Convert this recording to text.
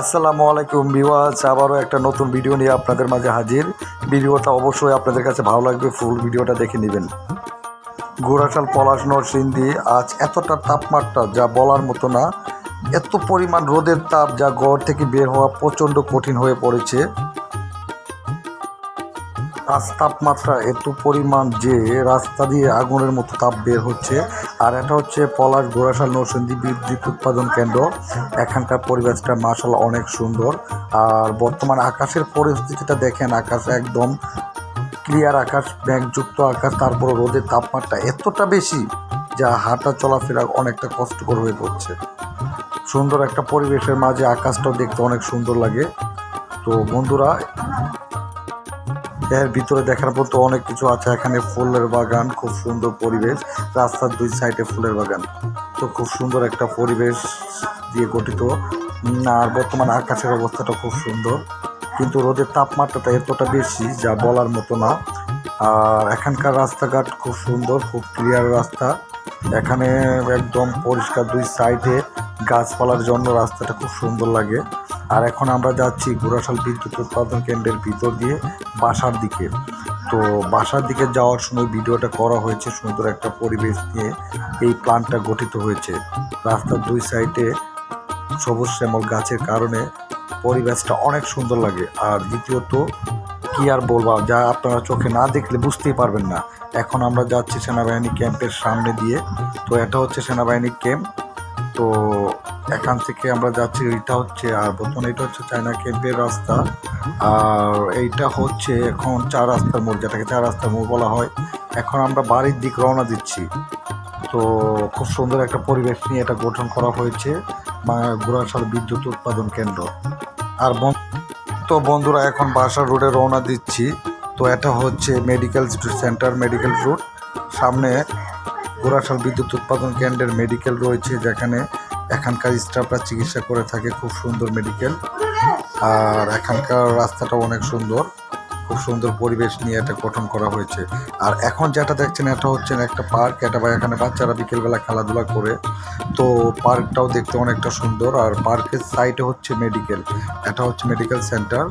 আসসালামু আলাইকুম বিওয়াজ আবারও একটা নতুন ভিডিও নিয়ে আপনাদের মাঝে হাজির। ভিডিওটা অবশ্যই আপনাদের কাছে ভালো লাগবে, ফুল ভিডিওটা দেখে নেবেন। গোড়াশাল, পলাশ, নরসিংদী, আজ এতটা তাপমাত্রা যা বলার মতো না, এত পরিমাণ রোদের তাপ যা ঘর থেকে বের হওয়া প্রচণ্ড কঠিন হয়ে পড়েছে। আজ তাপমাত্রা এত পরিমাণ যে রাস্তা দিয়ে আগুনের মতো তাপ বের হচ্ছে। আর এটা হচ্ছে পলাশ গোড়াশাল নরসিংদী বিদ্যুৎ উৎপাদন কেন্দ্র। এখানকার পরিবেশটা মার্শাল অনেক সুন্দর। আর বর্তমান আকাশের পরিস্থিতিটা দেখেন, আকাশ একদম ক্লিয়ার আকাশ মেঘযুক্ত আকাশ তারপর রোদের তাপমাত্রা এতটা বেশি যা হাঁটা চলাফেরা অনেকটা কষ্টকর হয়ে পড়ছে। সুন্দর একটা পরিবেশের মাঝে আকাশটাও দেখতে অনেক সুন্দর লাগে। তো বন্ধুরা এর ভিতরে দেখার মতো অনেক কিছু আছে। এখানে ফুলের বাগান, খুব সুন্দর পরিবেশ। রাস্তার দুই সাইডে ফুলের বাগান। তো খুব সুন্দর একটা পরিবেশ দিয়ে গঠিত। আর বর্তমান আকাশের অবস্থাটা খুব সুন্দর। কিন্তু রোদের তাপমাত্রাটা এতটা বেশি যা বলার মতো না। আর এখানকার রাস্তাঘাট খুব সুন্দর, খুব ক্লিয়ার রাস্তা। এখানে একদম পরিষ্কার দুই সাইডে গাছপালার জন্য রাস্তাটা খুব সুন্দর লাগে। আর এখন আমরা যাচ্ছি গুড়াশাল বিদ্যুৎ উৎপাদন কেন্দ্রের ভিতর দিয়ে বাসার দিকে। তো বাসার দিকে যাওয়ার সময় ভিডিওটা করা হয়েছে সুন্দর একটা পরিবেশ নিয়ে এই প্ল্যানটা গঠিত হয়েছে। রাস্তার দুই সাইডে সবুজ শ্যামল গাছের কারণে পরিবেশটা অনেক সুন্দর লাগে। আর দ্বিতীয়ত, কি আর বলব, যা আপনারা চোখে না দেখলে বুঝতেই পারবেন না। এখন আমরা যাচ্ছি সেনাবাহিনী ক্যাম্পের সামনে দিয়ে। তো এটা হচ্ছে সেনাবাহিনী ক্যাম্প। তো এখান থেকে আমরা যাচ্ছি এটা হচ্ছে, আর বর্তমানে এটা হচ্ছে চায়না ক্যাম্পের রাস্তা। আর এইটা হচ্ছে এখন চার রাস্তার মোড়, যেটাকে চার রাস্তার মোড় বলা হয়। এখন আমরা বাড়ির দিক রওনা দিচ্ছি। তো খুব সুন্দর একটা পরিবেশ নিয়ে এটা গঠন করা হয়েছে গুড়াশাল বিদ্যুৎ উৎপাদন কেন্দ্র। আর তো বন্ধুরা, এখন বাসার রোডে রওনা দিচ্ছি। তো এটা হচ্ছে মেডিকেল সেন্টার মেডিকেল রোড সামনে গোড়াশাল বিদ্যুৎ উৎপাদন কেন্দ্রের মেডিকেল রয়েছে, যেখানে এখানকার স্টাফরা চিকিৎসা করে থাকে, খুব সুন্দর মেডিকেল আর এখানকার রাস্তাটা অনেক সুন্দর। খুব সুন্দর পরিবেশ নিয়ে এটা গঠন করা হয়েছে। আর এখন যেটা দেখছেন, এটা হচ্ছে একটা পার্ক। এটা বা এখানে বাচ্চারা বিকেলবেলা খেলাধুলা করে। তো পার্কটাও দেখতে অনেকটা সুন্দর। আর পার্কের সাইডে হচ্ছে মেডিকেল এটা হচ্ছে মেডিকেল সেন্টার